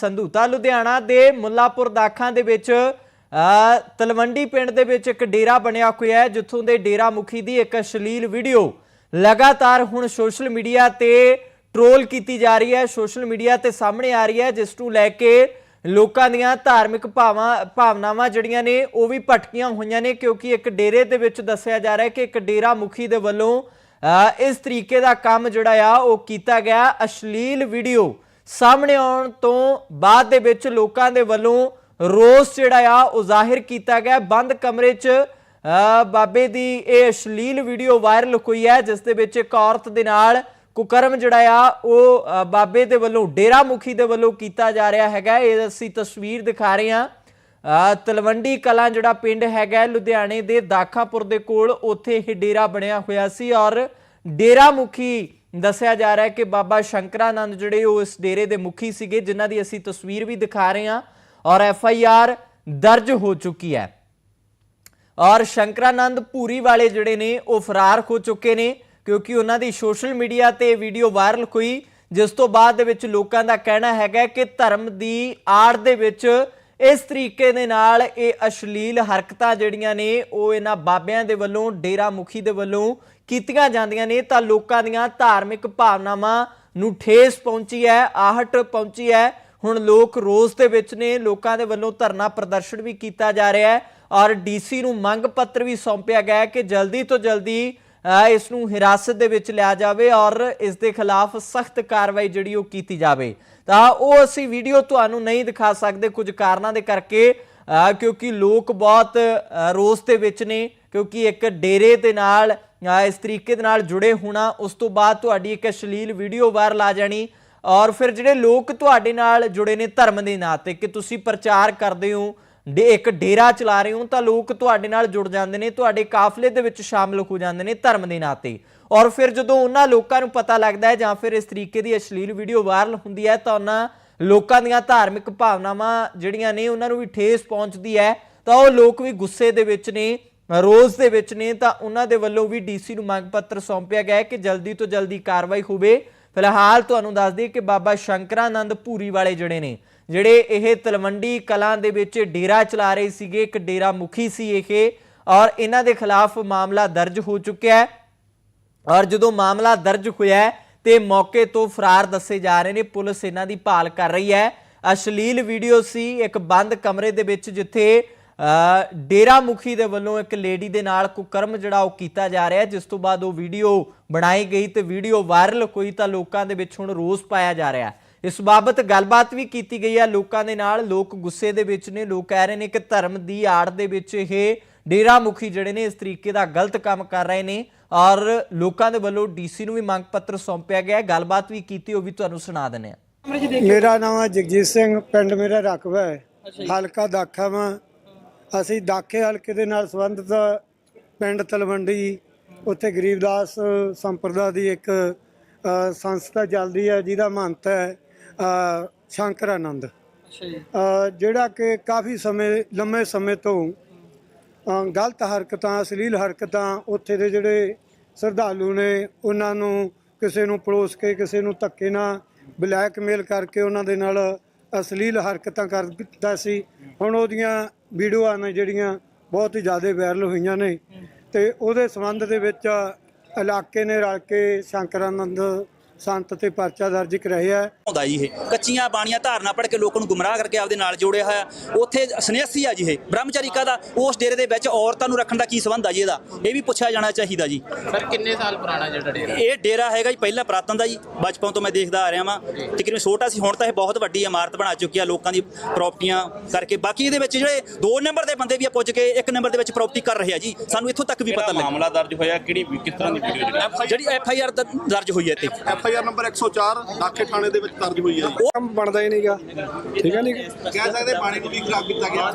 ਸੰਧੂਤਾ ਲੁਧਿਆਣਾ ਦੇ ਮੁੱਲਾਪੁਰ ਦਾਖਾਂ ਦੇ ਵਿੱਚ ਤਲਵੰਡੀ ਪਿੰਡ ਦੇ ਵਿੱਚ ਇੱਕ ਡੇਰਾ ਬਣਿਆ ਹੋਇਆ ਹੈ, ਜਿੱਥੋਂ ਦੇ ਡੇਰਾ ਮੁਖੀ ਦੀ ਇੱਕ ਅਸ਼ਲੀਲ ਵੀਡੀਓ ਲਗਾਤਾਰ ਹੁਣ ਸੋਸ਼ਲ ਮੀਡੀਆ ਤੇ ਟ੍ਰੋਲ ਕੀਤੀ ਜਾ ਰਹੀ ਹੈ, ਸੋਸ਼ਲ ਮੀਡੀਆ ਤੇ ਸਾਹਮਣੇ ਆ ਰਹੀ ਹੈ, ਜਿਸ ਨੂੰ ਲੈ ਕੇ ਲੋਕਾਂ ਦੀਆਂ ਧਾਰਮਿਕ ਭਾਵਾਂ, ਭਾਵਨਾਵਾਂ ਜਿਹੜੀਆਂ ਨੇ, ਉਹ ਵੀ ਭਟਕੀਆਂ ਹੋਈਆਂ ਨੇ, ਕਿਉਂਕਿ ਇੱਕ ਡੇਰੇ ਦੇ ਵਿੱਚ ਦੱਸਿਆ ਜਾ ਰਿਹਾ ਹੈ ਕਿ ਇੱਕ ਡੇਰਾ ਮੁਖੀ ਦੇ ਵੱਲੋਂ ਇਸ ਤਰੀਕੇ ਦਾ ਕੰਮ ਜਿਹੜਾ ਆ, ਉਹ ਕੀਤਾ ਗਿਆ, ਅਸ਼ਲੀਲ ਵੀਡੀਓ ਸਾਹਮਣੇ ਆਉਣ ਤੋਂ ਬਾਅਦ ਦੇ ਵਿੱਚ ਲੋਕਾਂ ਦੇ ਵੱਲੋਂ ਰੋਸ ਜਿਹੜਾ ਆ ਉਹ ਜ਼ਾਹਿਰ ਕੀਤਾ ਗਿਆ। ਬੰਦ ਕਮਰੇ 'ਚ ਅ, ਬਾਬੇ ਦੀ ਇਹ ਅਸ਼ਲੀਲ ਵੀਡੀਓ ਵਾਇਰਲ ਹੋਈ ਹੈ ਜਿਸ ਦੇ ਵਿੱਚ ਇੱਕ ਔਰਤ ਦੇ ਨਾਲ ਕੁਕਰਮ ਜਿਹੜਾ ਆ ਉਹ ਬਾਬੇ ਦੇ ਵੱਲੋਂ ਡੇਰਾ ਮੁਖੀ ਦੇ ਵੱਲੋਂ ਕੀਤਾ ਜਾ ਰਿਹਾ ਹੈਗਾ। ਇਹ ਅਸੀਂ ਤਸਵੀਰ ਦਿਖਾ ਰਹੇ ਹਾਂ। ਅ, ਤਲਵੰਡੀ ਕਲਾਂ ਜਿਹੜਾ ਪਿੰਡ ਹੈਗਾ ਲੁਧਿਆਣੇ ਦੇ ਦਾਖਾਪੁਰ ਦੇ ਕੋਲ ਉੱਥੇ ਇਹ ਡੇਰਾ ਬਣਿਆ ਹੋਇਆ ਸੀ ਔਰ ਡੇਰਾ ਮੁਖੀ ਦੱਸਿਆ ਜਾ ਰਿਹਾ ਹੈ ਕਿ ਬਾਬਾ ਸ਼ੰਕਰਾਨੰਦ ਜਿਹੜੇ ਉਹ ਇਸ ਡੇਰੇ ਦੇ ਮੁਖੀ ਸੀਗੇ, ਜਿਨ੍ਹਾਂ ਦੀ ਅਸੀਂ ਤਸਵੀਰ ਵੀ ਦਿਖਾ ਰਹੇ ਹਾਂ ਔਰ ਐਫ ਆਈ ਆਰ ਦਰਜ ਹੋ ਚੁੱਕੀ ਹੈ। ਔਰ ਸ਼ੰਕਰਾਨੰਦ ਪੂਰੀ ਵਾਲੇ ਜਿਹੜੇ ਨੇ, ਉਹ ਫਰਾਰ ਹੋ ਚੁੱਕੇ ਨੇ ਕਿਉਂਕਿ ਉਹਨਾਂ ਦੀ ਸੋਸ਼ਲ ਮੀਡੀਆ ਤੇ ਵੀਡੀਓ ਵਾਇਰਲ ਹੋਈ, ਜਿਸ ਤੋਂ ਬਾਅਦ ਦੇ ਵਿੱਚ ਲੋਕਾਂ ਦਾ ਕਹਿਣਾ ਹੈਗਾ ਕਿ ਧਰਮ ਦੀ ਆੜ ਦੇ ਵਿੱਚ ਇਸ ਤਰੀਕੇ ਦੇ ਨਾਲ ਇਹ ਅਸ਼ਲੀਲ ਹਰਕਤਾਂ ਜਿਹੜੀਆਂ ਨੇ, ਉਹ ਇਹਨਾਂ ਬਾਬਿਆਂ ਦੇ ਵੱਲੋਂ, ਡੇਰਾ ਮੁਖੀ ਦੇ ਵੱਲੋਂ ਕੀਤੀਆਂ ਜਾਂਦੀਆਂ ਨੇ ਤਾਂ ਲੋਕਾਂ ਦੀਆਂ ਧਾਰਮਿਕ ਭਾਵਨਾਵਾਂ ਨੂੰ ਠੇਸ ਪਹੁੰਚੀ ਹੈ, ਆਹਟ ਪਹੁੰਚੀ ਹੈ। ਹੁਣ ਲੋਕ ਰੋਸ ਦੇ ਵਿੱਚ ਨੇ, ਲੋਕਾਂ ਦੇ ਵੱਲੋਂ ਧਰਨਾ ਪ੍ਰਦਰਸ਼ਨ ਵੀ ਕੀਤਾ ਜਾ ਰਿਹਾ ਹੈ ਔਰ ਡੀਸੀ ਨੂੰ ਮੰਗ ਪੱਤਰ ਵੀ ਸੌਂਪਿਆ ਗਿਆ ਹੈ ਕਿ ਜਲਦੀ ਤੋਂ ਜਲਦੀ ਇਸ ਨੂੰ ਹਿਰਾਸਤ ਦੇ ਵਿੱਚ ਲਿਆ ਜਾਵੇ ਔਰ ਇਸ ਦੇ ਖਿਲਾਫ ਸਖਤ ਕਾਰਵਾਈ ਜਿਹੜੀ ਉਹ ਕੀਤੀ ਜਾਵੇ। ਤਾਂ ਉਹ ਅਸੀਂ ਵੀਡੀਓ ਤੁਹਾਨੂੰ ਨਹੀਂ ਦਿਖਾ ਸਕਦੇ ਕੁਝ ਕਾਰਨਾਂ ਦੇ ਕਰਕੇ ਕਿਉਂਕਿ ਲੋਕ ਬਹੁਤ ਰੋਸ ਦੇ ਵਿੱਚ ਨੇ, ਕਿਉਂਕਿ ਇੱਕ ਡੇਰੇ ਦੇ ਨਾਲ ਇਸ ਤਰੀਕੇ ਦੇ ਨਾਲ ਜੁੜੇ ਹੋਣਾ, ਉਸ ਤੋਂ ਬਾਅਦ ਤੁਹਾਡੀ ਇੱਕ ਅਸ਼ਲੀਲ ਵੀਡੀਓ ਵਾਇਰਲ ਆ ਜਾਣੀ ਔਰ ਫਿਰ ਜਿਹੜੇ ਲੋਕ ਤੁਹਾਡੇ ਨਾਲ ਜੁੜੇ ਨੇ ਧਰਮ ਦੇ ਨਾਂ ਤੇ, ਕਿ ਤੁਸੀਂ ਪ੍ਰਚਾਰ ਕਰਦੇ ਹੋ, ਡੇ ਇੱਕ ਡੇਰਾ ਚਲਾ ਰਹੇ ਹੋ, ਤਾਂ ਲੋਕ ਤੁਹਾਡੇ ਨਾਲ ਜੁੜ ਜਾਂਦੇ ਨੇ, ਤੁਹਾਡੇ ਕਾਫਲੇ ਦੇ ਵਿੱਚ ਸ਼ਾਮਲ ਹੋ ਜਾਂਦੇ ਨੇ ਧਰਮ ਦੇ ਨਾਂ ਤੇ। ਔਰ ਫਿਰ ਜਦੋਂ ਉਹਨਾਂ ਲੋਕਾਂ ਨੂੰ ਪਤਾ ਲੱਗਦਾ ਹੈ ਜਾਂ ਫਿਰ ਇਸ ਤਰੀਕੇ ਦੀ ਅਸ਼ਲੀਲ ਵੀਡੀਓ ਵਾਇਰਲ ਹੁੰਦੀ ਹੈ, ਤਾਂ ਉਹਨਾਂ ਲੋਕਾਂ ਦੀਆਂ ਧਾਰਮਿਕ ਭਾਵਨਾਵਾਂ ਜਿਹੜੀਆਂ ਨੇ, ਉਹਨਾਂ ਨੂੰ ਵੀ ਠੇਸ ਪਹੁੰਚਦੀ ਹੈ, ਤਾਂ ਉਹ ਲੋਕ ਵੀ ਗੁੱਸੇ ਦੇ ਵਿੱਚ ਨੇ। ਰੋਜ਼ ਦੇ ਵਿੱਚ ਨੇ, ਤਾਂ ਉਹਨਾਂ ਦੇ ਵੱਲੋਂ ਵੀ ਡੀਸੀ ਨੂੰ ਮੰਗ ਪੱਤਰ ਸੌਂਪਿਆ ਗਿਆ ਹੈ ਕਿ ਜਲਦੀ ਤੋਂ ਜਲਦੀ ਕਾਰਵਾਈ ਹੋਵੇ। ਫਿਲਹਾਲ ਤੁਹਾਨੂੰ ਦੱਸ ਦਈਏ ਕਿ ਬਾਬਾ ਸ਼ੰਕਰਾਨੰਦ ਪੂਰੀ ਵਾਲੇ ਜਿਹੜੇ ਨੇ, ਜਿਹੜੇ ਇਹ ਤਲਵੰਡੀ ਕਲਾਂ ਦੇ ਵਿੱਚ ਡੇਰਾ ਚਲਾ ਰਹੇ ਸੀਗੇ, ਇੱਕ ਡੇਰਾ ਮੁਖੀ ਸੀ ਇਹ, ਔਰ ਇਹਨਾਂ ਦੇ ਖਿਲਾਫ ਮਾਮਲਾ ਦਰਜ ਹੋ ਚੁੱਕਿਆ ਹੈ। ਔਰ ਜਦੋਂ ਮਾਮਲਾ ਦਰਜ ਹੋਇਆ ਤੇ ਮੌਕੇ ਤੋਂ ਫਰਾਰ ਦੱਸੇ ਜਾ ਰਹੇ ਨੇ, ਪੁਲਿਸ ਇਹਨਾਂ ਦੀ ਭਾਲ ਕਰ ਰਹੀ ਹੈ। ਅਸ਼ਲੀਲ ਵੀਡੀਓ ਸੀ, ਇੱਕ ਬੰਦ ਕਮਰੇ ਦੇ ਵਿੱਚ, ਜਿੱਥੇ ਡੇਰਾ ਮੁਖੀ ਦੇ ਵੱਲੋਂ ਇੱਕ ਲੇਡੀ ਦੇ ਨਾਲ ਕੁਕਰਮ ਜਿਹੜਾ ਉਹ ਕੀਤਾ ਜਾ ਰਿਹਾ ਹੈ ਜਿਸ ਤੋਂ ਬਾਅਦ ਉਹ ਵੀਡੀਓ ਬਣਾਈ ਗਈ ਤੇ ਵੀਡੀਓ ਵਾਇਰਲ ਹੋਈ ਤਾਂ ਲੋਕਾਂ ਦੇ ਵਿੱਚ ਹੁਣ ਰੋਸ ਪਾਇਆ ਜਾ ਰਿਹਾ ਇਸ ਬਾਬਤ ਗੱਲਬਾਤ ਵੀ ਕੀਤੀ ਗਈ ਹੈ ਲੋਕਾਂ ਦੇ ਨਾਲ ਲੋਕ ਗੁੱਸੇ ਦੇ ਵਿੱਚ ਨੇ ਲੋਕ ਕਹਿ ਰਹੇ ਨੇ ਕਿ ਧਰਮ ਦੀ ਆੜ ਦੇ ਵਿੱਚ ਇਹ ਡੇਰਾ ਮੁਖੀ ਜਿਹੜੇ ਨੇ ਇਸ ਤਰੀਕੇ ਦਾ ਗਲਤ ਕੰਮ ਕਰ ਰਹੇ ਨੇ ਔਰ ਲੋਕਾਂ ਦੇ ਵੱਲੋਂ ਡੀਸੀ ਨੂੰ ਵੀ ਮੰਗ ਪੱਤਰ ਸੌਂਪਿਆ ਗਿਆ ਹੈ। ਗੱਲਬਾਤ ਵੀ ਕੀਤੀ ਉਹ ਵੀ ਤੁਹਾਨੂੰ ਸੁਣਾ ਦਿੰਦੇ ਆ ਮੇਰਾ ਨਾਮ ਹੈ ਜਗਜੀਤ ਸਿੰਘ ਪਿੰਡ ਮੇਰਾ ਰਕਬਾ ਹੈ। ਹਲਕਾ ਦਾਖਾ ਵਾ। ਅਸੀਂ ਦਾਖੇ ਹਲਕੇ ਦੇ ਨਾਲ ਸੰਬੰਧਿਤ ਪਿੰਡ ਤਲਵੰਡੀ ਉੱਥੇ ਗਰੀਬਦਾਸ ਸੰਪਰਦਾ ਦੀ ਇੱਕ ਸੰਸਥਾ ਚੱਲਦੀ ਹੈ ਜਿਹਦਾ ਮਹੰਤ ਹੈ ਸ਼ੰਕਰ ਆਨੰਦ। ਜਿਹੜਾ ਕਿ ਕਾਫੀ ਸਮੇਂ ਲੰਮੇ ਸਮੇਂ ਤੋਂ ਗਲਤ ਹਰਕਤਾਂ ਅਸ਼ਲੀਲ ਹਰਕਤਾਂ ਉੱਥੇ ਦੇ ਜਿਹੜੇ ਸ਼ਰਧਾਲੂ ਨੇ ਉਹਨਾਂ ਨੂੰ ਕਿਸੇ ਨੂੰ ਪੜੋਸ ਕੇ ਕਿਸੇ ਨੂੰ ਧੱਕੇ ਨਾਲ ਬਲੈਕਮੇਲ ਕਰਕੇ ਉਹਨਾਂ ਦੇ ਨਾਲ ਅਸ਼ਲੀਲ ਹਰਕਤਾਂ ਕਰਦਾ ਸੀ। ਹੁਣ ਉਹਦੀਆਂ ਵੀਡੀਓਆਂ ਨੇ ਜਿਹੜੀਆਂ ਬਹੁਤ ਹੀ ਜ਼ਿਆਦਾ ਵਾਇਰਲ ਹੋਈਆਂ ਨੇ ਤੇ ਉਹਦੇ ਸੰਬੰਧ ਦੇ ਵਿੱਚ ਇਲਾਕੇ ਨੇ ਰਲ ਕੇ ਸ਼ੰਕਰਾਨੰਦ ਸੰਤ ਤੇ ਪਰਚਾ ਦਰਜ ਕਰਾਇਆ ਹੈ। ਆਉਂਦਾ ਜੀ ਇਹ। ਕੱਚੀਆਂ ਬਾਣੀਆਂ ਧਾਰਨਾ ਪੜ ਕੇ ਲੋਕਾਂ ਨੂੰ ਗੁੰਮਰਾਹ ਕਰਕੇ ਆਪਦੇ ਨਾਲ ਜੋੜਿਆ ਹੋਇਆ ਉੱਥੇ ਸੰਨਿਆਸੀ ਆ ਜੀ ਇਹ। ਬ੍ਰਹਮਚਾਰੀ ਦਾ ਉਸ ਡੇਰੇ ਦੇ ਵਿੱਚ ਔਰਤਾਂ ਨੂੰ ਰੱਖਣ ਦਾ ਕੀ ਸੰਬੰਧ ਆ ਜੀ ਇਹਦਾ? ਇਹ ਵੀ ਪੁੱਛਿਆ ਜਾਣਾ ਚਾਹੀਦਾ ਜੀ। ਸਰ ਕਿੰਨੇ ਸਾਲ ਪੁਰਾਣਾ ਜਿਹੜਾ ਡੇਰਾ? ਇਹ ਡੇਰਾ ਹੈਗਾ ਜੀ ਪਹਿਲਾਂ ਪ੍ਰਾਤਨ ਦਾ ਜੀ। ਬਚਪਨ ਤੋਂ ਮੈਂ ਦੇਖਦਾ ਆ ਰਿਹਾ ਵਾਂ। ਤਕਰੀਬਨ ਛੋਟਾ ਸੀ ਹੁਣ ਤਾਂ ਇਹ ਬਹੁਤ ਵੱਡੀ ਇਮਾਰਤ ਬਣਾ ਚੁੱਕੀ ਆ ਲੋਕਾਂ ਦੀ ਪ੍ਰਾਪਰਟੀਆਂ ਕਰਕੇ। ਬਾਕੀ ਇਹਦੇ ਵਿੱਚ ਜਿਹੜੇ ਦੋ ਨੰਬਰ ਦੇ ਬੰਦੇ ਵੀ ਆ ਪੁੱਜ ਕੇ ਇੱਕ ਨੰਬਰ ਦੇ ਵਿੱਚ ਪ੍ਰਾਪਰਟੀ ਕਰ ਰਹੇ ਆ ਜੀ। ਸਾਨੂੰ ਇੱਥੋਂ ਤੱਕ ਵੀ ਪਤਾ ਕਿਹੜਾ ਲੱਗਾ ਮਾਮਲਾ ਦਰਜ ਹੋਇਆ ਕਿਹੜੀ ਕਿਸ ਤਰ੍ਹਾਂ ਦੀ ਵੀਡੀਓ ਜਿਹੜੀ ਜਿਹੜੀ ਐਫ ਆਈ ਆਰ ਦਰਜ ਹੋਈ ਹੈ ਇੱਥੇ। ਐਫ ਆਈ ਆਰ ਨੰਬਰ 104 ਦਾਖੇ ਥਾਣੇ ਦੇ ਵਿੱਚ ਦਰਜ ਹੋਈ ਹੈ। ਜੀ ਕੰਮ ਬਣਦਾ ਹੀ ਨਹੀਂਗਾ। ਠੀਕ ਹੈ ਨਹੀਂ ਕਹਿ ਸਕਦੇ ਪਾਣੀ ਨੂੰ ਵੀ ਖਰਾਬ ਕੀਤਾ ਗਿਆ।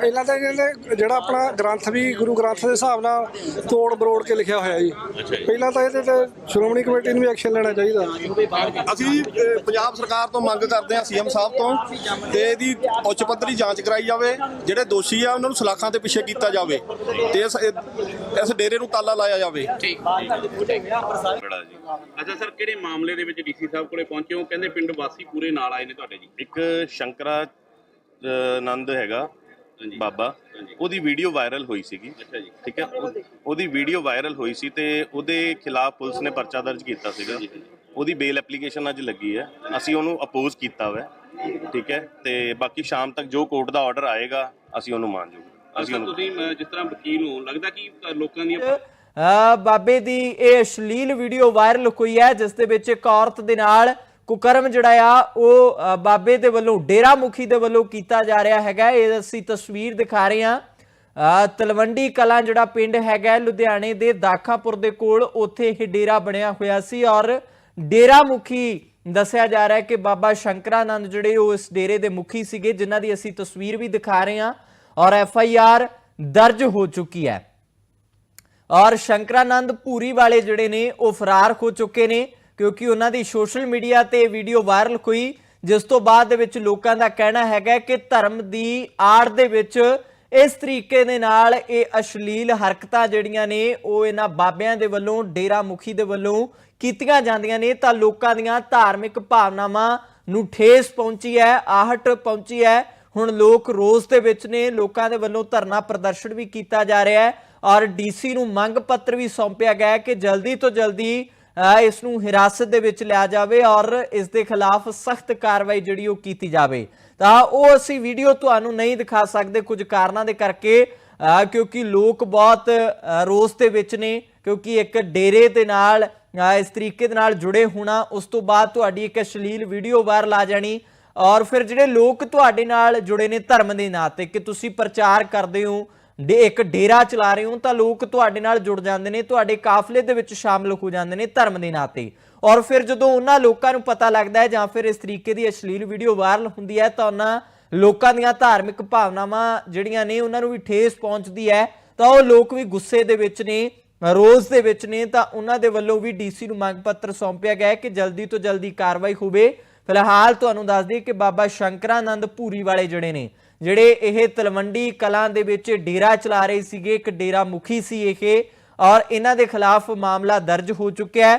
ਪਹਿਲਾਂ ਤਾਂ ਇਹਨੇ ਜਿਹੜਾ ਆਪਣਾ ਗ੍ਰੰਥ ਵੀ ਗੁਰੂ ਗ੍ਰੰਥ ਦੇ ਹਿਸਾਬ ਨਾਲ ਤੋੜ ਬਰੋੜ ਕੇ ਲਿਖਿਆ ਹੋਇਆ ਜੀ। ਪਹਿਲਾਂ ਤਾਂ ਇਹਦੇ ਤੇ ਸ਼੍ਰੋਮਣੀ ਕਮੇਟੀ ਨੂੰ ਵੀ ਐਕਸ਼ਨ ਲੈਣਾ ਚਾਹੀਦਾ। ਅਸੀਂ ਪੰਜਾਬ ਸਰਕਾਰ ਤੋਂ ਮੰਗ ਕਰਦੇ ਹਾਂ ਸੀਐਮ ਸਾਹਿਬ ਤੋਂ ਤੇ ਇਹਦੀ ਉੱਚ ਪੱਧਰੀ ਜਾਂਚ ਕਰਾਈ ਜਾਵੇ ਜਿਹੜੇ ਦੋਸ਼ੀ ਆ ਉਹਨਾਂ ਨੂੰ ਸਲਾਖਾਂ ਤੇ ਪਿੱਛੇ ਕੀਤਾ ਜਾਵੇ ਤੇ ਇਸ ਇਸ ਡੇਰੇ ਨੂੰ ਤਾਲਾ ਲਾਇਆ ਜਾਵੇ। ਜੀ। ਅੱਛਾ ਸਰ ਕਿਹੜੇ ਮਾਮਲੇ ਦੇ ਵਿੱਚ ਡੀਸੀ ਸਾਹਿਬ ਕੋਲੇ ਪਹੁੰਚੇ ਹੋ? ਕਹਿੰਦੇ ਪਿੰਡ ਵਾਸੀ ਪੂਰੇ ਨਾਲ ਆਏ ਨੇ ਤੁਹਾਡੇ ਜੀ। ਇੱਕ ਸ਼ੰਕਰਾ ਆਨੰਦ ਹੈਗਾ ਬਾਬਾ। ਉਹਦੀ ਵੀਡੀਓ ਵਾਇਰਲ ਹੋਈ ਸੀਗੀ। ਅੱਛਾ ਜੀ। ਠੀਕ ਹੈ? ਉਹ- ਉਹਦੀ ਵੀਡੀਓ ਵਾਇਰਲ ਹੋਈ ਸੀ ਤੇ ਉਹਦੇ ਖਿਲਾਫ ਪੁਲਿਸ ਨੇ ਪਰਚਾ ਦਰਜ ਕੀਤਾ ਸੀਗਾ। ਉਹਦੀ ਬੇਲ ਐਪਲੀਕੇਸ਼ਨ ਅੱਜ ਲੱਗੀ ਹੈ। ਅਸੀਂ ਉਹਨੂੰ ਅਪੋਜ਼ ਕੀਤਾ ਹੋਇਆ। ਠੀਕ ਹੈ? ਤੇ ਬਾਕੀ ਸ਼ਾਮ ਤੱਕ ਜੋ ਕੋਰਟ ਦਾ ਆਰਡਰ ਆਏਗਾ ਅਸੀਂ ਉਹਨੂੰ ਮੰਨ ਜੂਗੇ ਅਸੀਂ ਤੁਸੀਂ ਜਿਸ ਤਰ੍ਹਾਂ ਵਕੀਲ ਹੋ ਲੱਗਦਾ ਕਿ ਲੋਕਾਂ ਦੀਆਂ ਬਾਬੇ ਦੀ ਇਹ ਅਸ਼ਲੀਲ ਵੀਡੀਓ ਵਾਇਰਲ ਹੋਈ ਹੈ, ਜਿਸ ਦੇ ਵਿੱਚ ਇੱਕ ਔਰਤ ਦੇ ਨਾਲ ਕੁਕਰਮ ਜਿਹੜਾ ਆ, ਉਹ ਬਾਬੇ ਦੇ ਵੱਲੋਂ, ਡੇਰਾ ਮੁਖੀ ਦੇ ਵੱਲੋਂ ਕੀਤਾ ਜਾ ਰਿਹਾ ਹੈਗਾ। ਇਹ ਅਸੀਂ ਤਸਵੀਰ ਦਿਖਾ ਰਹੇ ਹਾਂ। ਤਲਵੰਡੀ ਕਲਾਂ ਜਿਹੜਾ ਪਿੰਡ ਹੈਗਾ ਲੁਧਿਆਣੇ ਦੇ ਦਾਖਾਪੁਰ ਦੇ ਕੋਲ, ਉੱਥੇ ਇਹ ਡੇਰਾ ਬਣਿਆ ਹੋਇਆ ਸੀ ਔਰ ਡੇਰਾ ਮੁਖੀ ਦੱਸਿਆ ਜਾ ਰਿਹਾ ਹੈ ਕਿ ਬਾਬਾ ਸ਼ੰਕਰਾਨੰਦ ਜਿਹੜੇ ਉਹ ਇਸ ਡੇਰੇ ਦੇ ਮੁਖੀ ਸੀਗੇ, ਜਿਨ੍ਹਾਂ ਦੀ ਅਸੀਂ ਤਸਵੀਰ ਵੀ ਦਿਖਾ ਰਹੇ ਹਾਂ ਔਰ ਐਫ ਆਈ ਆਰ ਦਰਜ ਹੋ ਚੁੱਕੀ ਹੈ। ਔਰ ਸ਼ੰਕਰਾਨੰਦ ਪੂਰੀ ਵਾਲੇ ਜਿਹੜੇ ਨੇ, ਉਹ ਫਰਾਰ ਹੋ ਚੁੱਕੇ ਨੇ, ਕਿਉਂਕਿ ਉਹਨਾਂ ਦੀ ਸੋਸ਼ਲ ਮੀਡੀਆ ਤੇ ਵੀਡੀਓ ਵਾਇਰਲ ਹੋਈ, ਜਿਸ ਤੋਂ ਬਾਅਦ ਦੇ ਵਿੱਚ ਲੋਕਾਂ ਦਾ ਕਹਿਣਾ ਹੈਗਾ ਕਿ ਧਰਮ ਦੀ ਆੜ ਦੇ ਵਿੱਚ ਇਸ ਤਰੀਕੇ ਦੇ ਨਾਲ ਇਹ ਅਸ਼ਲੀਲ ਹਰਕਤਾਂ ਜਿਹੜੀਆਂ ਨੇ, ਉਹ ਇਹਨਾਂ ਬਾਬਿਆਂ ਦੇ ਵੱਲੋਂ, ਡੇਰਾ ਮੁਖੀ ਦੇ ਵੱਲੋਂ ਕੀਤੀਆਂ ਜਾਂਦੀਆਂ ਨੇ, ਤਾਂ ਲੋਕਾਂ ਦੀਆਂ ਧਾਰਮਿਕ ਭਾਵਨਾਵਾਂ ਨੂੰ ਠੇਸ ਪਹੁੰਚੀ ਹੈ, ਆਹਟ ਪਹੁੰਚੀ ਹੈ। ਹੁਣ ਲੋਕ ਰੋਸ ਦੇ ਵਿੱਚ ਨੇ, ਲੋਕਾਂ ਦੇ ਵੱਲੋਂ ਧਰਨਾ ਪ੍ਰਦਰਸ਼ਨ ਵੀ ਕੀਤਾ ਜਾ ਰਿਹਾ ਹੈ। ਔਰ ਡੀਸੀ ਨੂੰ ਮੰਗ ਪੱਤਰ ਵੀ ਸੌਂਪਿਆ ਗਿਆ ਕਿ ਜਲਦੀ ਤੋਂ ਜਲਦੀ ਇਸ ਨੂੰ ਹਿਰਾਸਤ ਦੇ ਵਿੱਚ ਲਿਆ ਜਾਵੇ ਔਰ ਇਸ ਦੇ ਖਿਲਾਫ ਸਖਤ ਕਾਰਵਾਈ ਜਿਹੜੀ ਉਹ ਕੀਤੀ ਜਾਵੇ। ਤਾਂ ਉਹ ਅਸੀਂ ਵੀਡੀਓ ਤੁਹਾਨੂੰ ਨਹੀਂ ਦਿਖਾ ਸਕਦੇ ਕੁਝ ਕਾਰਨਾਂ ਦੇ ਕਰਕੇ ਕਿਉਂਕਿ ਲੋਕ ਬਹੁਤ ਰੋਸ ਦੇ ਵਿੱਚ ਨੇ, ਕਿਉਂਕਿ ਇੱਕ ਡੇਰੇ ਦੇ ਨਾਲ ਇਸ ਤਰੀਕੇ ਦੇ ਨਾਲ ਜੁੜੇ ਹੋਣਾ, ਉਸ ਤੋਂ ਬਾਅਦ ਤੁਹਾਡੀ ਇੱਕ ਅਸ਼ਲੀਲ ਵੀਡੀਓ ਵਾਇਰਲ ਆ ਜਾਣੀ ਔਰ ਫਿਰ ਜਿਹੜੇ ਲੋਕ ਤੁਹਾਡੇ ਨਾਲ ਜੁੜੇ ਨੇ ਧਰਮ ਦੇ ਨਾਂ ਤੇ, ਕਿ ਤੁਸੀਂ ਪ੍ਰਚਾਰ ਕਰਦੇ ਹੋ ਦੇ ਇੱਕ ਡੇਰਾ ਚਲਾ ਰਹੇ ਹੋ ਤਾਂ ਲੋਕ ਤੁਹਾਡੇ ਨਾਲ ਜੁੜ ਜਾਂਦੇ ਨੇ, ਤੁਹਾਡੇ ਕਾਫਲੇ ਦੇ ਵਿੱਚ ਸ਼ਾਮਲ ਹੋ ਜਾਂਦੇ ਨੇ ਧਰਮ ਦੇ ਨਾਂ ਤੇ ਔਰ ਫਿਰ ਜਦੋਂ ਉਹਨਾਂ ਲੋਕਾਂ ਨੂੰ ਪਤਾ ਲੱਗਦਾ ਹੈ ਜਾਂ ਫਿਰ ਇਸ ਤਰੀਕੇ ਦੀ ਅਸ਼ਲੀਲ ਵੀਡੀਓ ਵਾਇਰਲ ਹੁੰਦੀ ਹੈ, ਤਾਂ ਉਹਨਾਂ ਲੋਕਾਂ ਦੀਆਂ ਧਾਰਮਿਕ ਭਾਵਨਾਵਾਂ ਜਿਹੜੀਆਂ ਨੇ ਉਹਨਾਂ ਨੂੰ ਵੀ ਠੇਸ ਪਹੁੰਚਦੀ ਹੈ। ਤਾਂ ਉਹ ਲੋਕ ਵੀ ਗੁੱਸੇ ਦੇ ਵਿੱਚ ਨੇ ਰੋਜ਼ ਦੇ ਵਿੱਚ ਨੇ, ਤਾਂ ਉਹਨਾਂ ਦੇ ਵੱਲੋਂ ਵੀ ਡੀਸੀ ਨੂੰ ਮੰਗ ਪੱਤਰ ਸੌਂਪਿਆ ਗਿਆ ਹੈ ਕਿ ਜਲਦੀ ਤੋਂ ਜਲਦੀ ਕਾਰਵਾਈ ਹੋਵੇ। ਫਿਲਹਾਲ ਤੁਹਾਨੂੰ ਦੱਸ ਦਈਏ ਕਿ ਬਾਬਾ ਸ਼ੰਕਰਾਨੰਦ ਪੂਰੀ ਵਾਲੇ ਜਿਹੜੇ ਨੇ ਜਿਹੜੇ ਇਹ ਤਲਵੰਡੀ ਕਲਾਂ ਦੇ ਵਿੱਚ ਡੇਰਾ ਚਲਾ ਰਹੇ ਸੀਗੇ ਇੱਕ ਡੇਰਾ ਮੁਖੀ ਸੀ ਇਹ ਔਰ ਇਹਨਾਂ ਦੇ ਖਿਲਾਫ ਮਾਮਲਾ ਦਰਜ ਹੋ ਚੁੱਕਿਆ ਹੈ।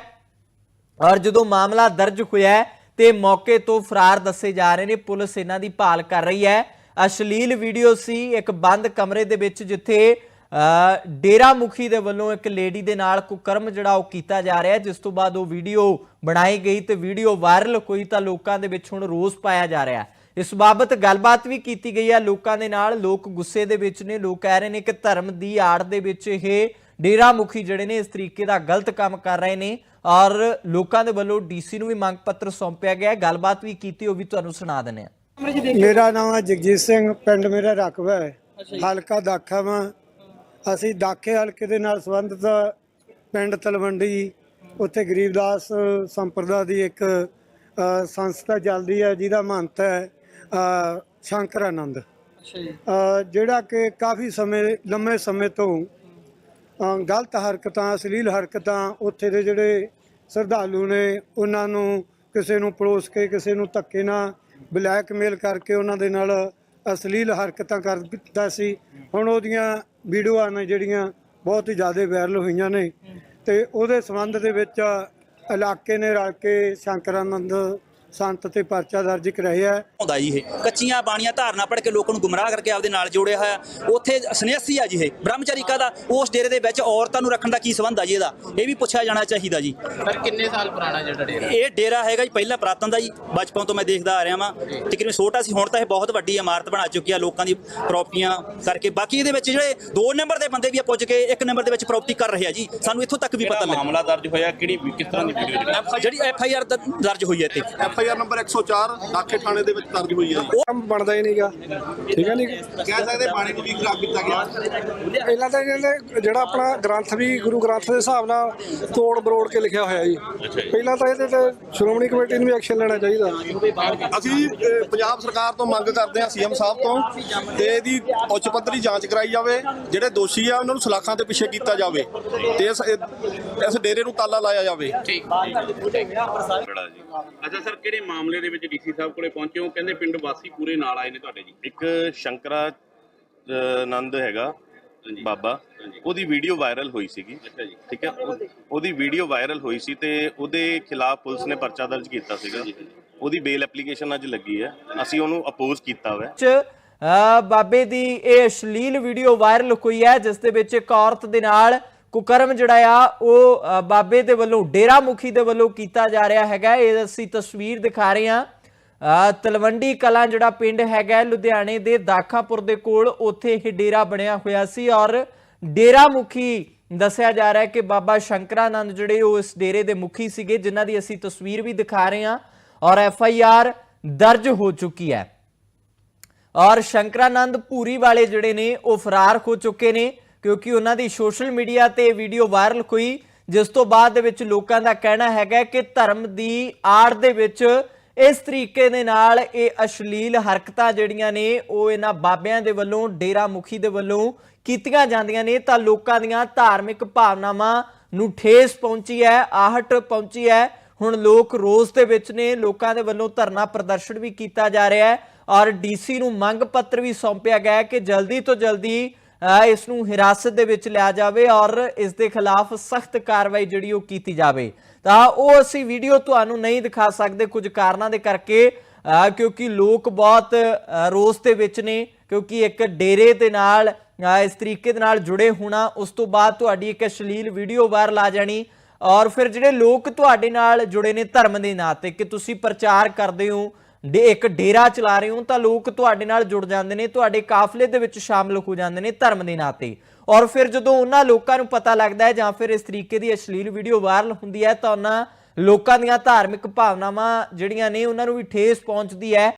ਔਰ ਜਦੋਂ ਮਾਮਲਾ ਦਰਜ ਹੋਇਆ ਤੇ ਮੌਕੇ ਤੋਂ ਫਰਾਰ ਦੱਸੇ ਜਾ ਰਹੇ ਨੇ ਪੁਲਿਸ ਇਹਨਾਂ ਦੀ ਭਾਲ ਕਰ ਰਹੀ ਹੈ। ਅਸ਼ਲੀਲ ਵੀਡੀਓ ਸੀ ਇੱਕ ਬੰਦ ਕਮਰੇ ਦੇ ਵਿੱਚ ਜਿੱਥੇ ਅ, ਡੇਰਾ ਮੁਖੀ ਦੇ ਵੱਲੋਂ ਇੱਕ ਲੇਡੀ ਦੇ ਨਾਲ ਕੁਕਰਮ ਜਿਹੜਾ ਉਹ ਕੀਤਾ ਜਾ ਰਿਹਾ ਜਿਸ ਤੋਂ ਬਾਅਦ ਉਹ ਵੀਡੀਓ ਬਣਾਈ ਗਈ ਤੇ ਵੀਡੀਓ ਵਾਇਰਲ ਹੋਈ ਤਾਂ ਲੋਕਾਂ ਦੇ ਵਿੱਚ ਹੁਣ ਰੋਸ ਪਾਇਆ ਜਾ ਰਿਹਾ ਇਸ ਬਾਬਤ ਗੱਲਬਾਤ ਵੀ ਕੀਤੀ ਗਈ ਹੈ। ਲੋਕਾਂ ਦੇ ਨਾਲ ਲੋਕ ਗੁੱਸੇ ਦੇ ਵਿੱਚ ਨੇ। ਲੋਕ ਕਹਿ ਰਹੇ ਨੇ ਕਿ ਧਰਮ ਦੀ ਆੜ ਦੇ ਵਿੱਚ ਇਹ ਡੇਰਾ ਮੁਖੀ ਜਿਹੜੇ ਨੇ ਇਸ ਤਰੀਕੇ ਦਾ ਗਲਤ ਕੰਮ ਕਰ ਰਹੇ ਨੇ ਔਰ ਲੋਕਾਂ ਦੇ ਵੱਲੋਂ ਡੀਸੀ ਨੂੰ ਵੀ ਮੰਗ ਪੱਤਰ ਸੌਂਪਿਆ ਗਿਆ ਹੈ। ਗੱਲਬਾਤ ਵੀ ਕੀਤੀ ਉਹ ਵੀ ਤੁਹਾਨੂੰ ਸੁਣਾ ਦਿੰਦੇ ਹਾਂ। ਮੇਰਾ ਨਾਮ ਹੈ ਜਗਜੀਤ ਸਿੰਘ ਪਿੰਡ ਮੇਰਾ ਰਕਬਾ ਹੈ। ਹਲਕਾ ਦਾਖਾ ਵਾ। ਅਸੀਂ ਦਾਖੇ ਹਲਕੇ ਦੇ ਨਾਲ ਸੰਬੰਧਿਤ ਪਿੰਡ ਤਲਵੰਡੀ ਉੱਥੇ ਗਰੀਬਦਾਸ ਸੰਪਰਦਾ ਦੀ ਇੱਕ ਸੰਸਥਾ ਚੱਲਦੀ ਹੈ ਜਿਹਦਾ ਮਹੰਤ ਹੈ। ਸ਼ੰਕਰ ਆਨੰਦ ਜਿਹੜਾ ਕਿ ਕਾਫੀ ਸਮੇਂ ਲੰਮੇ ਸਮੇਂ ਤੋਂ ਗਲਤ ਹਰਕਤਾਂ ਅਸ਼ਲੀਲ ਹਰਕਤਾਂ ਉੱਥੇ ਦੇ ਜਿਹੜੇ ਸ਼ਰਧਾਲੂ ਨੇ ਉਹਨਾਂ ਨੂੰ ਕਿਸੇ ਨੂੰ ਪਲੋਸ ਕੇ ਕਿਸੇ ਨੂੰ ਧੱਕੇ ਨਾਲ ਬਲੈਕਮੇਲ ਕਰਕੇ ਉਹਨਾਂ ਦੇ ਨਾਲ ਅਸ਼ਲੀਲ ਹਰਕਤਾਂ ਕਰਦਾ ਸੀ। ਹੁਣ ਉਹਦੀਆਂ ਵੀਡੀਓਆਂ ਨੇ ਜਿਹੜੀਆਂ ਬਹੁਤ ਹੀ ਜ਼ਿਆਦਾ ਵਾਇਰਲ ਹੋਈਆਂ ਨੇ। ਤੇ ਉਹਦੇ ਸੰਬੰਧ ਦੇ ਵਿੱਚ ਇਲਾਕੇ ਨੇ ਰਲ ਕੇ ਸ਼ੰਕਰਾਨੰਦ ਸੰਤ ਤੇ ਪਰਚਾ ਦਰਜ ਕਰਾਇਆ ਹੈ। ਹੁੰਦਾ ਜੀ ਇਹ। ਕੱਚੀਆਂ ਬਾਣੀਆਂ ਧਾਰਨਾ ਪੜ ਕੇ ਲੋਕਾਂ ਨੂੰ ਗੁੰਮਰਾਹ ਕਰਕੇ ਆਪਦੇ ਨਾਲ ਜੋੜਿਆ ਹੋਇਆ। ਉੱਥੇ ਸੰਨਿਆਸੀ ਆ ਜੀ ਇਹ। ਬ੍ਰਹਮਚਾਰੀ ਕਾਹਦਾ ਉਸ ਡੇਰੇ ਦੇ ਵਿੱਚ ਔਰਤਾਂ ਨੂੰ ਰੱਖਣ ਦਾ ਕੀ ਸੰਬੰਧ ਆ ਜੀ ਇਹਦਾ? ਇਹ ਵੀ ਪੁੱਛਿਆ ਜਾਣਾ ਚਾਹੀਦਾ ਜੀ। ਸਰ ਕਿੰਨੇ ਸਾਲ ਪੁਰਾਣਾ ਜਿਹੜਾ ਡੇਰਾ? ਇਹ ਡੇਰਾ ਹੈਗਾ ਜੀ ਪਹਿਲਾਂ ਪ੍ਰਾਤਨ ਦਾ ਜੀ। ਬਚਪਨ ਤੋਂ ਮੈਂ ਦੇਖਦਾ ਆ ਰਿਹਾ ਵਾਂ। ਤਕਰੀਬਨ ਛੋਟਾ ਸੀ ਹੁਣ ਤਾਂ ਇਹ ਬਹੁਤ ਵੱਡੀ ਇਮਾਰਤ ਬਣਾ ਚੁੱਕੀ ਆ ਲੋਕਾਂ ਦੀ ਪ੍ਰਾਪਰਟੀਆਂ ਕਰਕੇ। ਬਾਕੀ ਇਹਦੇ ਵਿੱਚ ਜਿਹੜੇ ਦੋ ਨੰਬਰ ਦੇ ਬੰਦੇ ਵੀ ਆ ਪੁੱਜ ਕੇ ਇੱਕ ਨੰਬਰ ਦੇ ਵਿੱਚ ਪ੍ਰਾਪਰਟੀ ਕਰ ਰਹੇ ਆ ਜੀ। ਸਾਨੂੰ ਇੱਥੋਂ ਤੱਕ ਵੀ ਪਤਾ ਕਿਹੜਾ ਲੱਗਾ। ਮਾਮਲਾ ਦਰਜ ਹੋਇਆ ਕਿਹੜੀ ਕਿਸ ਤਰ੍ਹਾਂ ਦੀ ਵੀਡੀਓ ਜਿਹੜੀ ਐਫ ਆਈ ਆਰ ਦਰਜ ਹੋਈ ਹੈ ਇੱਥੇ। ਆਰ ਨੰਬਰ 104 ਦਾਖੇ ਥਾਣੇ ਦੇ ਵਿੱਚ ਦਰਜ ਹੋਈ ਹੈ ਜੀ। ਕੰਮ ਬਣਦਾ ਹੀ ਨਹੀਂਗਾ। ਠੀਕ ਹੈ ਨਹੀਂ ਕਹਿ ਸਕਦੇ ਪਾਣੀ ਨੂੰ ਵੀ ਖਰਾਬ ਕੀਤਾ ਗਿਆ। ਪਹਿਲਾਂ ਤਾਂ ਇਹਦੇ ਜਿਹੜਾ ਆਪਣਾ ਗ੍ਰੰਥ ਵੀ ਗੁਰੂ ਗ੍ਰੰਥ ਦੇ ਹਿਸਾਬ ਨਾਲ ਤੋੜ ਬਰੋੜ ਕੇ ਲਿਖਿਆ ਹੋਇਆ ਜੀ। ਪਹਿਲਾਂ ਤਾਂ ਇਹਦੇ ਤੇ ਸ਼੍ਰੋਮਣੀ ਕਮੇਟੀ ਨੂੰ ਵੀ ਐਕਸ਼ਨ ਲੈਣਾ ਚਾਹੀਦਾ। ਅਸੀਂ ਪੰਜਾਬ ਸਰਕਾਰ ਤੋਂ ਮੰਗ ਕਰਦੇ ਹਾਂ ਸੀਐਮ ਸਾਹਿਬ ਤੋਂ ਤੇ ਇਹਦੀ ਉੱਚ ਪੱਧਰੀ ਜਾਂਚ ਕਰਾਈ ਜਾਵੇ ਜਿਹੜੇ ਦੋਸ਼ੀ ਆ ਉਹਨਾਂ ਨੂੰ ਸਲਾਖਾਂ ਦੇ ਪਿੱਛੇ ਕੀਤਾ ਜਾਵੇ ਤੇ ਇਸ ਇਸ ਡੇਰੇ ਨੂੰ ਤਾਲਾ ਲਾਇਆ ਜਾਵੇ। ਠੀਕ। ਅੱਛਾ ਸਰ ਕਿਹੜੇ ਮਾਮਲੇ ਦੇ ਵਿੱਚ ਡੀਸੀ ਸਾਹਿਬ ਕੋਲੇ ਪਹੁੰਚੇ ਹੋ? ਕਹਿੰਦੇ ਪਿੰਡ ਵਾਸੀ ਪੂਰੇ ਨਾਲ ਆਏ ਨੇ ਤੁਹਾਡੇ ਜੀ। ਇੱਕ ਸ਼ੰਕਰਾ ਆਨੰਦ ਹੈਗਾ ਬਾਬਾ। ਉਹਦੀ ਵੀਡੀਓ ਵਾਇਰਲ ਹੋਈ ਸੀਗੀ। ਠੀਕ ਹੈ? ਉਹ- ਉਹਦੀ ਵੀਡੀਓ ਵਾਇਰਲ ਹੋਈ ਸੀ ਤੇ ਉਹਦੇ ਖਿਲਾਫ ਪੁਲਿਸ ਨੇ ਪਰਚਾ ਦਰਜ ਕੀਤਾ ਸੀਗਾ। ਉਹਦੀ ਬੇਲ ਐਪਲੀਕੇਸ਼ਨ ਅੱਜ ਲੱਗੀ ਹੈ। ਅਸੀਂ ਉਹਨੂੰ ਅਪੋਜ਼ ਕੀਤਾ ਹੋਇਆ ਬਾਬੇ ਦੀ ਇਹ ਅਸ਼ਲੀਲ ਵੀਡੀਓ ਵਾਇਰਲ ਹੋਈ ਹੈ ਜਿਸ ਦੇ ਵਿੱਚ ਇੱਕ ਔਰਤ ਦੇ ਨਾਲ ਕੁਕਰਮ ਜਿਹੜਾ ਆ, ਉਹ ਬਾਬੇ ਦੇ ਵੱਲੋਂ ਡੇਰਾ ਮੁਖੀ ਦੇ ਵੱਲੋਂ ਕੀਤਾ ਜਾ ਰਿਹਾ ਹੈਗਾ। ਇਹ ਅਸੀਂ ਤਸਵੀਰ ਦਿਖਾ ਰਹੇ ਹਾਂ। ਤਲਵੰਡੀ ਕਲਾਂ ਜਿਹੜਾ ਪਿੰਡ ਹੈਗਾ, ਲੁਧਿਆਣੇ ਦੇ ਦਾਖਾਪੁਰ ਦੇ ਕੋਲ, ਉੱਥੇ ਇਹ ਡੇਰਾ ਬਣਿਆ ਹੋਇਆ ਸੀ। ਔਰ ਡੇਰਾ ਮੁਖੀ ਦੱਸਿਆ ਜਾ ਰਿਹਾ ਹੈ ਕਿ ਬਾਬਾ ਸ਼ੰਕਰਾਨੰਦ ਜਿਹੜੇ ਉਹ ਇਸ ਡੇਰੇ ਦੇ ਮੁਖੀ ਸੀਗੇ, ਜਿਨ੍ਹਾਂ ਦੀ ਅਸੀਂ ਤਸਵੀਰ ਵੀ ਦਿਖਾ ਰਹੇ ਹਾਂ। ਔਰ ਐਫ ਆਈ ਆਰ ਦਰਜ ਹੋ ਚੁੱਕੀ ਹੈ। ਔਰ ਸ਼ੰਕਰਾਨੰਦ ਪੂਰੀ ਵਾਲੇ ਜਿਹੜੇ ਨੇ, ਉਹ ਫਰਾਰ ਹੋ ਚੁੱਕੇ ਨੇ। ਕਿਉਂਕਿ ਉਹਨਾਂ ਦੀ ਸੋਸ਼ਲ ਮੀਡੀਆ ਤੇ ਵੀਡੀਓ ਵਾਇਰਲ ਹੋਈ, ਜਿਸ ਤੋਂ ਬਾਅਦ ਦੇ ਵਿੱਚ ਲੋਕਾਂ ਦਾ ਕਹਿਣਾ ਹੈਗਾ ਕਿ ਧਰਮ ਦੀ ਆੜ ਦੇ ਵਿੱਚ ਇਸ ਤਰੀਕੇ ਦੇ ਨਾਲ ਇਹ ਅਸ਼ਲੀਲ ਹਰਕਤਾਂ ਜਿਹੜੀਆਂ ਨੇ, ਉਹ ਇਹਨਾਂ ਬਾਬਿਆਂ ਦੇ ਵੱਲੋਂ, ਡੇਰਾ ਮੁਖੀ ਦੇ ਵੱਲੋਂ ਕੀਤੀਆਂ ਜਾਂਦੀਆਂ ਨੇ, ਤਾਂ ਲੋਕਾਂ ਦੀਆਂ ਧਾਰਮਿਕ ਭਾਵਨਾਵਾਂ ਨੂੰ ਠੇਸ ਪਹੁੰਚੀ ਹੈ, ਆਹਟ ਪਹੁੰਚੀ ਹੈ। ਹੁਣ ਲੋਕ ਰੋਸ ਦੇ ਵਿੱਚ ਨੇ, ਲੋਕਾਂ ਦੇ ਵੱਲੋਂ ਧਰਨਾ ਪ੍ਰਦਰਸ਼ਨ ਵੀ ਕੀਤਾ ਜਾ ਰਿਹਾ ਹੈ ਔਰ ਡੀਸੀ ਨੂੰ ਮੰਗ ਪੱਤਰ ਵੀ ਸੌਂਪਿਆ ਗਿਆ ਹੈ ਕਿ ਜਲਦੀ ਤੋਂ ਜਲਦੀ ਇਸ ਨੂੰ ਹਿਰਾਸਤ ਦੇ ਵਿੱਚ ਲਿਆ ਜਾਵੇ ਔਰ ਇਸ ਦੇ ਖਿਲਾਫ ਸਖਤ ਕਾਰਵਾਈ ਜਿਹੜੀ ਉਹ ਕੀਤੀ ਜਾਵੇ। ਤਾਂ ਉਹ ਅਸੀਂ ਵੀਡੀਓ ਤੁਹਾਨੂੰ ਨਹੀਂ ਦਿਖਾ ਸਕਦੇ ਕੁਝ ਕਾਰਨਾਂ ਦੇ ਕਰਕੇ ਕਿਉਂਕਿ ਲੋਕ ਬਹੁਤ ਰੋਸ ਦੇ ਵਿੱਚ ਨੇ, ਕਿਉਂਕਿ ਇੱਕ ਡੇਰੇ ਦੇ ਨਾਲ ਇਸ ਤਰੀਕੇ ਦੇ ਨਾਲ ਜੁੜੇ ਹੋਣਾ, ਉਸ ਤੋਂ ਬਾਅਦ ਤੁਹਾਡੀ ਇੱਕ ਅਸ਼ਲੀਲ ਵੀਡੀਓ ਵਾਇਰਲ ਆ ਜਾਣੀ ਔਰ ਫਿਰ ਜਿਹੜੇ ਲੋਕ ਤੁਹਾਡੇ ਨਾਲ ਜੁੜੇ ਨੇ ਧਰਮ ਦੇ ਨਾਂ ਤੇ, ਕਿ ਤੁਸੀਂ ਪ੍ਰਚਾਰ ਕਰਦੇ ਹੋ ਦੇ ਇੱਕ ਡੇਰਾ ਚਲਾ ਰਹੇ ਹੋ ਤਾਂ ਲੋਕ ਤੁਹਾਡੇ ਨਾਲ ਜੁੜ ਜਾਂਦੇ ਨੇ, ਤੁਹਾਡੇ ਕਾਫਲੇ ਦੇ ਵਿੱਚ ਸ਼ਾਮਲ ਹੋ ਜਾਂਦੇ ਨੇ ਧਰਮ ਦੇ ਨਾਂ ਤੇ। ਔਰ ਫਿਰ ਜਦੋਂ ਉਹਨਾਂ ਲੋਕਾਂ ਨੂੰ ਪਤਾ ਲੱਗਦਾ ਹੈ ਜਾਂ ਫਿਰ ਇਸ ਤਰੀਕੇ ਦੀ ਅਸ਼ਲੀਲ ਵੀਡੀਓ ਵਾਇਰਲ ਹੁੰਦੀ ਹੈ ਤਾਂ ਉਹਨਾਂ ਲੋਕਾਂ ਦੀਆਂ ਧਾਰਮਿਕ ਭਾਵਨਾਵਾਂ ਜਿਹੜੀਆਂ ਨੇ ਉਹਨਾਂ ਨੂੰ ਵੀ ਠੇਸ ਪਹੁੰਚਦੀ ਹੈ।